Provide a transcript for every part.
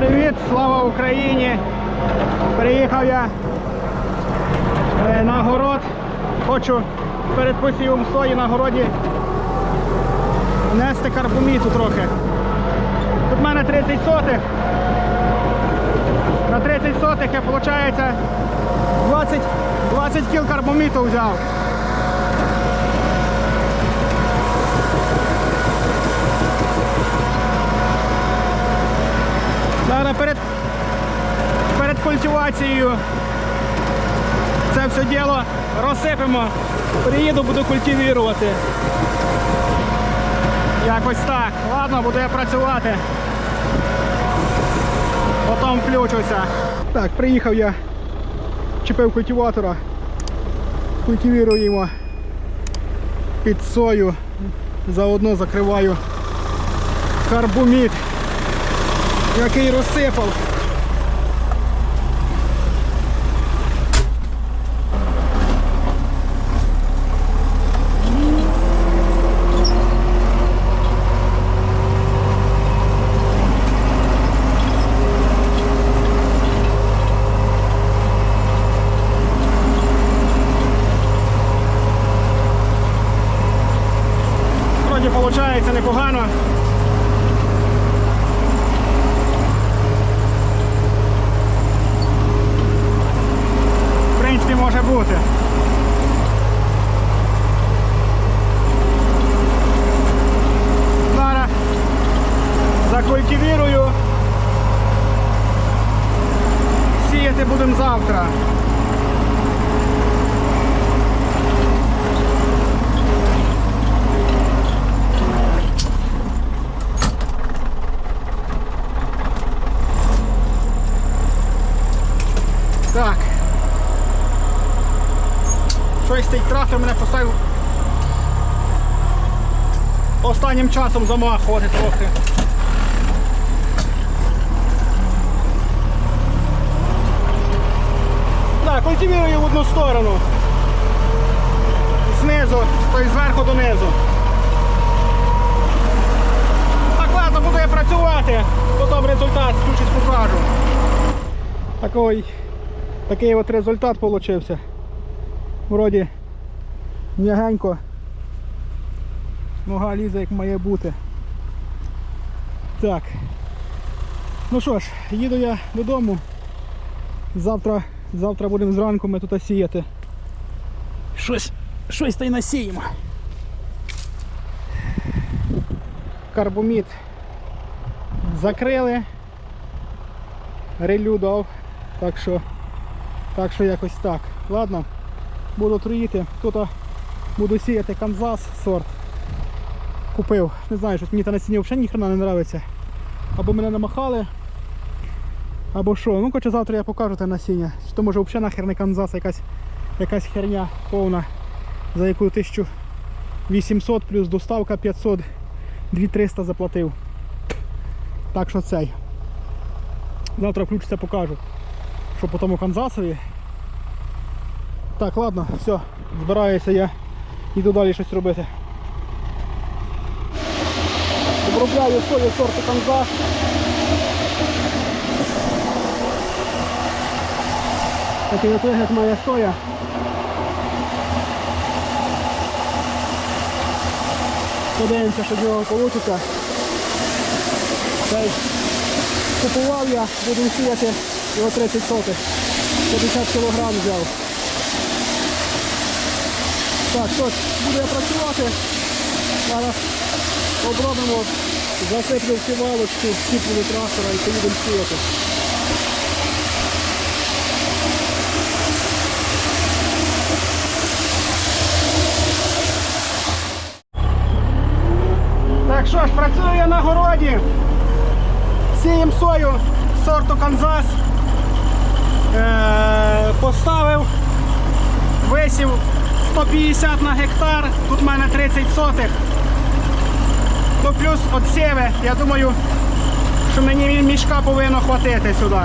привіт! Слава Україні! Приїхав я е, на город. Хочу перед посівом сої на городі внести карбоміту трохи. Тут в мене 30 сотих. На 30 сотих я, виходить, 20, 20 кіл карбоміту взяв. Зараз перед, перед культивацією це все діло розсипемо. Приїду, буду культивувати. Якось так. Ладно, буду я працювати. Потім включуся. Так, приїхав я, чіпив культиватора, культивуємо під сою, заодно закриваю карбомід який розсипав. Вроді виходить непогано. В принципі, може бути. Зараз закультивірую. Сіяти будемо завтра. Так. Щось цей трактор мене поставив останнім часом замахувати трохи. Так, культивірую в одну сторону. Знизу, тобто зверху донизу. Так, ладно, буду я працювати, потім результат включить покажу. Такий, такий от результат получився. Вроді м'ягенько. Нога лізе як має бути. Так. Ну що ж, їду я додому. Завтра, завтра будемо зранку ми тут сіяти. Щось, щось та й насіємо. Карбомід закрили. Релю дав. Так що, так що якось так. Ладно буду труїти. Тут буду сіяти Канзас сорт. Купив. Не знаю, що мені та насіння взагалі ніхрена не подобається. Або мене намахали, або що. Ну коротше, завтра я покажу те насіння. Чи то може взагалі нахер не Канзас, якась, якась херня повна, за яку 1800 плюс доставка 500, 2300 заплатив. Так що цей. Завтра включиться, покажу. Що по тому Канзасові. Так, ладно, все, збираюся я, йду далі щось робити. Обробляю сою сорту канзас. Такий от вигляд має соя. Подивимося, що з нього вийде. Купував я, буду сіяти його 30 сотих. 50 кг взяв. Так, що ж, буду я працювати. Зараз обробимо, засиплю всі валочки, щіплю трактора і поїдемо сіяти. Так що ж, працюю я на городі. Сієм сою сорту Канзас. Е, поставив, висів 150 на гектар, тут в мене 30 сотих. Ну плюс от сєви, я думаю, що мені мішка повинно хватити сюди.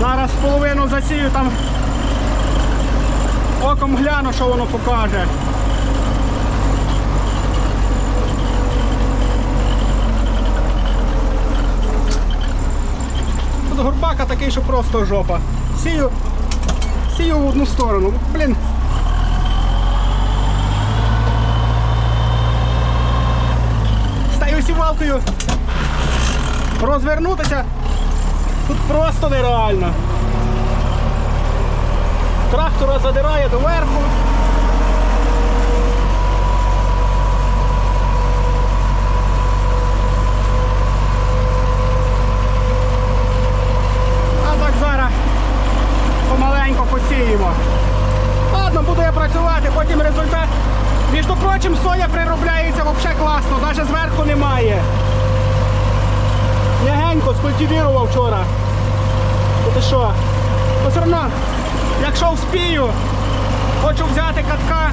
Зараз половину засію там оком гляну, що воно покаже. горбака такий, що просто жопа. Сію, сію в одну сторону. Блін. Сівалкою. Розвернутися. Тут просто нереально. Трактора задирає доверху. А так зараз помаленько посіємо. Ладно, буду я працювати, потім результат. Між прочим, соя приробляється взагалі класно, навіть зверху немає. М'ягенько вчора. Ти що? Одно, якщо вспію, хочу взяти катка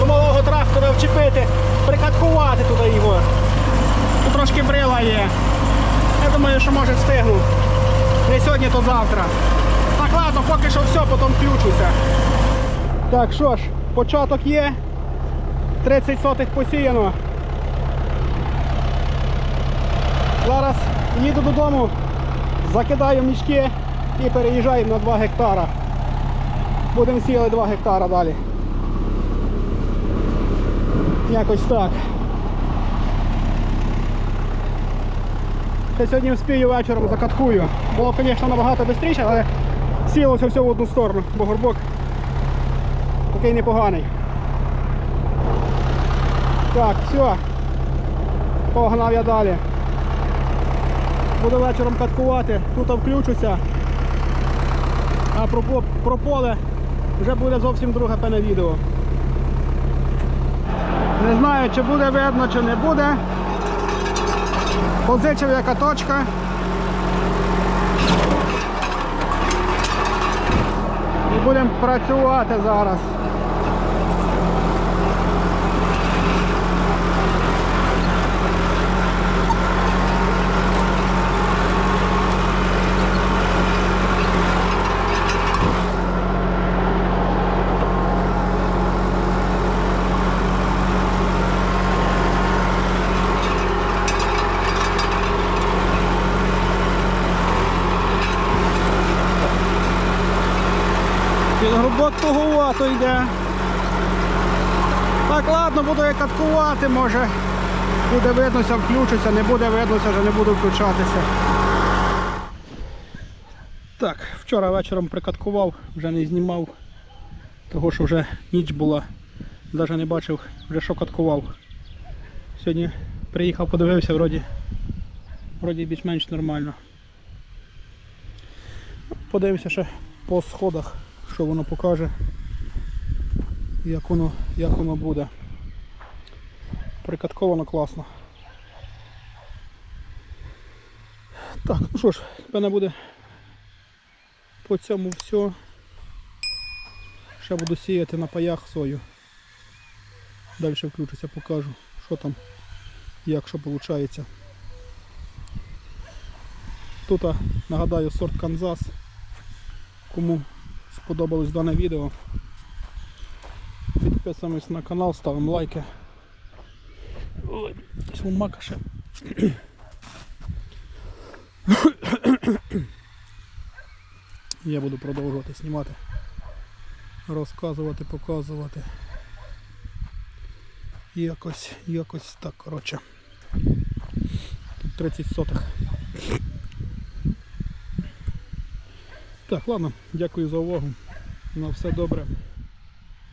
до малого трактора вчепити, прикаткувати туди його. Тут трошки брила є. Я думаю, що може встигну. Не сьогодні, то завтра. Так, ладно, поки що все, потім включуся. Так, що ж, початок є. 30 сотих посіяно. Зараз їду додому, закидаю мішки і переїжджаємо на 2 гектара. Будемо сіяти 2 гектара далі. Якось так. Ще сьогодні вспію вечором закаткую. Було, звісно, набагато швидше, але сілося все в одну сторону, бо горбок такий непоганий. Так, все. Погнав я далі. Буду вечором каткувати, тут включуся. А про, про поле вже буде зовсім друге певне відео. Не знаю, чи буде видно, чи не буде. Позичив яка точка. І будемо працювати зараз. Під грубок туговато йде. Так, ладно, буду я каткувати, може. Буде виднося, включуся, не буде виднося, вже не буду включатися. Так, вчора вечором прикаткував, вже не знімав, того що вже ніч була, навіть не бачив, вже що каткував. Сьогодні приїхав, подивився, вроді, вроді більш-менш нормально. Подивимося ще по сходах, що воно покаже, як воно, як воно буде. Прикатковано класно. Так, ну що ж, в мене буде по цьому все. Ще буду сіяти на паях сою. Далі включуся, покажу, що там, як що виходить. Тут, нагадаю, сорт Канзас. Кому сподобалось дане відео, підписуємось на канал, ставимо лайки. Ой, мака ще. Я буду продовжувати знімати, розказувати, показувати. Якось, якось так, коротше. Тут 30 сотих. Так, ладно, дякую за увагу. На все добре.